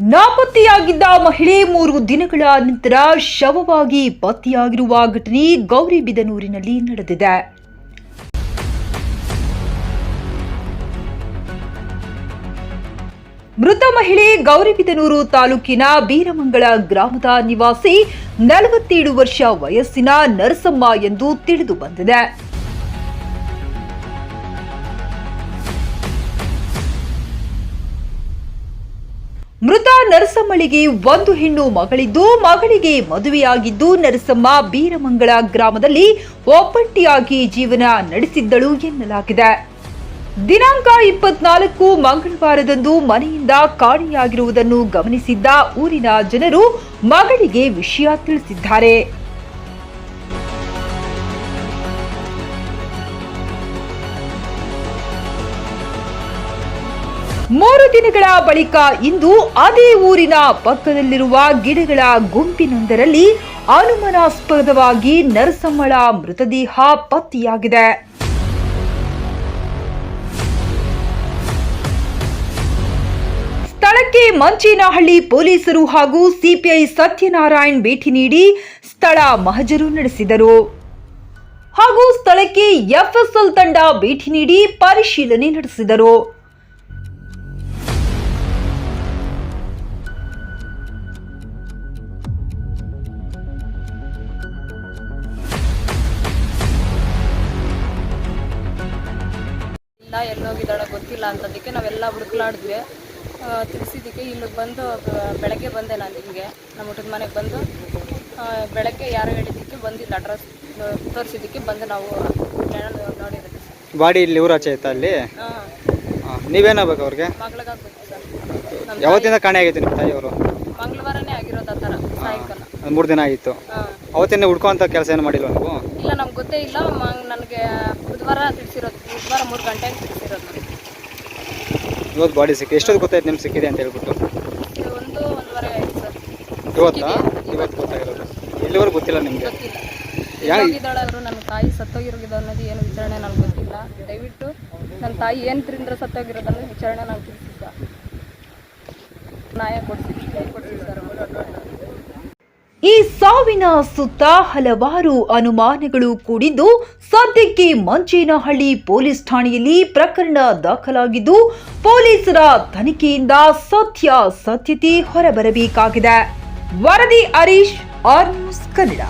ನಾಪತ್ತೆಯಾಗಿದ್ದ ಮಹಿಳೆ ಮೂರು ದಿನಗಳ ನಂತರ ಶವವಾಗಿ ಪತ್ತೆಯಾಗಿರುವ ಘಟನೆ ಗೌರಿಬಿದನೂರಿನಲ್ಲಿ ನಡೆದಿದೆ. ಮೃತ ಮಹಿಳೆ ಗೌರಿಬಿದನೂರು ತಾಲೂಕಿನ ಬೀರಮಂಗಳ ಗ್ರಾಮದ ನಿವಾಸಿ ನಲವತ್ತೇಳು ವರ್ಷ ವಯಸ್ಸಿನ ನರಸಮ್ಮ ಎಂದು ತಿಳಿದು ಬಂದಿದೆ. ಮೃತ ನರಸಮ್ಮಳಿಗೆ ಒಂದು ಹೆಣ್ಣು ಮಗಳಿದ್ದು, ಮಗಳಿಗೆ ಮದುವೆಯಾಗಿದ್ದು ನರಸಮ್ಮ ಬೀರಮಂಗಳ ಗ್ರಾಮದಲ್ಲಿ ಒಬ್ಬಂಟಿಯಾಗಿ ಜೀವನ ನಡೆಸಿದ್ದಳು ಎನ್ನಲಾಗಿದೆ. ದಿನಾಂಕ ಇಪ್ಪತ್ನಾಲ್ಕು ಮಂಗಳವಾರದಂದು ಮನೆಯಿಂದ ಕಾಣೆಯಾಗಿರುವುದನ್ನು ಗಮನಿಸಿದ್ದ ಊರಿನ ಜನರು ಮಗಳಿಗೆ ವಿಷಯ ತಿಳಿಸಿದ್ದಾರೆ. ಮೂರು ದಿನಗಳ ಬಳಿಕ ಇಂದು ಅದೇ ಊರಿನ ಪಕ್ಕದಲ್ಲಿರುವ ಗಿಡಗಳ ಗುಂಪಿನೊಂದರಲ್ಲಿ ಅನುಮಾನಾಸ್ಪದವಾಗಿ ನರಸಮ್ಮಳ ಮೃತದೇಹ ಪತ್ತೆಯಾಗಿದೆ. ಸ್ಥಳಕ್ಕೆ ಮಂಚೇನಹಳ್ಳಿ ಪೊಲೀಸರು ಹಾಗೂ ಸಿಪಿಐ ಸತ್ಯನಾರಾಯಣ್ ಭೇಟಿ ನೀಡಿ ಸ್ಥಳ ಮಹಜರು ನಡೆಸಿದರು. ಹಾಗೂ ಸ್ಥಳಕ್ಕೆ ಎಫ್ಎಸ್ಎಲ್ ತಂಡ ಭೇಟಿ ನೀಡಿ ಪರಿಶೀಲನೆ ನಡೆಸಿದರು. ಇಲ್ಲ ಎಲ್ಲೋಗಿದ್ದಾಳೆ ಗೊತ್ತಿಲ್ಲ ಅಂತದಕ್ಕೆ ನಾವೆಲ್ಲ ಹುಡುಕ್ಲಾಡಿದ್ವಿ. ತಿಳಿಸಿದ್ದಕ್ಕೆ ಇಲ್ಲಿಗೆ ಬಂದು ಬೆಳಗ್ಗೆ ಬಂದೆ ನಾನು ನಿಮಗೆ. ನಮ್ಮ ಊಟದ ಮನೆಗೆ ಬಂದು ಬೆಳಗ್ಗೆ ಯಾರು ಹೇಳಿದ್ದಕ್ಕೆ ಬಂದಿಲ್ಲ ಅಡ್ರೆಸ್ ತೋರಿಸಿದ್ದಕ್ಕೆ ಬಂದು ನಾವು ಚಾನಲ್ ನೋಡಿರೋದು ಬಾಡಿ ಇಲ್ಲಿ ಊರಾಚೆ ಆಯ್ತಾ ಅಲ್ಲಿ? ನೀವೇನಾಗಬೇಕು ಅವ್ರಿಗೆ? ಸರ್. ಯಾವತ್ತಿಂದ ಕಾಣೆ ಆಗೈತೆ ನಿಮ್ಮ ತಾಯಿಯವರು? ಮಂಗಳವಾರನೇ ಆಗಿರೋದು ಆ ಥರ ಸಾಯಂಕಾಲ. ಮೂರು ದಿನ ಆಗಿತ್ತು. ಅವತ್ತಿನ ಹುಡ್ಕೋಂಥ ಕೆಲಸ ಏನು ಮಾಡಿಲ್ವ ನೀವು? ಇಲ್ಲ ನಮ್ಗೆ ಗೊತ್ತೇ ಇಲ್ಲ. ನನಗೆ ಬುಧವಾರ ತಿಳಿಸಿರೋದು ಬುಧವಾರ ಮೂರು ಗಂಟೆಗೆ ತಿಳಿಸಿರೋದು. ನನಗೆ ಇವತ್ತು ಬಾಡಿ ಸಿಕ್ಕಿ ಎಷ್ಟೊತ್ತು ಗೊತ್ತಾಯ್ತು ನಿಮ್ಗೆ ಸಿಕ್ಕಿದೆ ಅಂತ ಹೇಳ್ಬಿಟ್ಟು? ಇದು ಒಂದು ಒಂದುವರೆ ಆಯ್ತು ಸರ್. ಇವತ್ತಾ? ಇವತ್ತು ಗೊತ್ತಾಗಿರೋದು ಇಲ್ಲಿವರೆಗೂ ಗೊತ್ತಿಲ್ಲ ನಿಮಗೆ? ಗೊತ್ತಿಲ್ಲ. ಯಾ- ಹೋಗಿದ್ದಾಳಾದ್ರು ನನ್ನ ತಾಯಿ ಸತ್ತೋಗಿರೋದು ಅನ್ನೋದು ಏನು ವಿಚಾರಣೆ ನನಗೆ ಗೊತ್ತಿಲ್ಲ. ದಯವಿಟ್ಟು ನನ್ನ ತಾಯಿ ಏನು ತಿಂದ್ರೆ ಸತ್ತೋಗಿರೋದು ಅನ್ನೋದು ವಿಚಾರಣೆ ನಾನು ತಿಳಿಸಿದ್ದ. ನ್ಯಾಯ ಕೊಡಿಸಿ ಕೊಡಿಸಿ ಈ ಸಾವಿನ ಸುತ್ತ ಹಲವಾರು ಅನುಮಾನಗಳು ಕೂಡಿದ್ದು, ಸದ್ಯಕ್ಕೆ ಮಂಚೇನಹಳ್ಳಿ ಪೊಲೀಸ್ ಠಾಣೆಯಲ್ಲಿ ಪ್ರಕರಣ ದಾಖಲಾಗಿದ್ದು, ಪೊಲೀಸರ ತನಿಖೆಯಿಂದ ಸತ್ಯ ಸತ್ಯತೆ ಹೊರಬರಬೇಕಾಗಿದೆ. ವರದಿ ಹರೀಶ್, ಆರ್ ನ್ಯೂಸ್ ಕನ್ನಡ.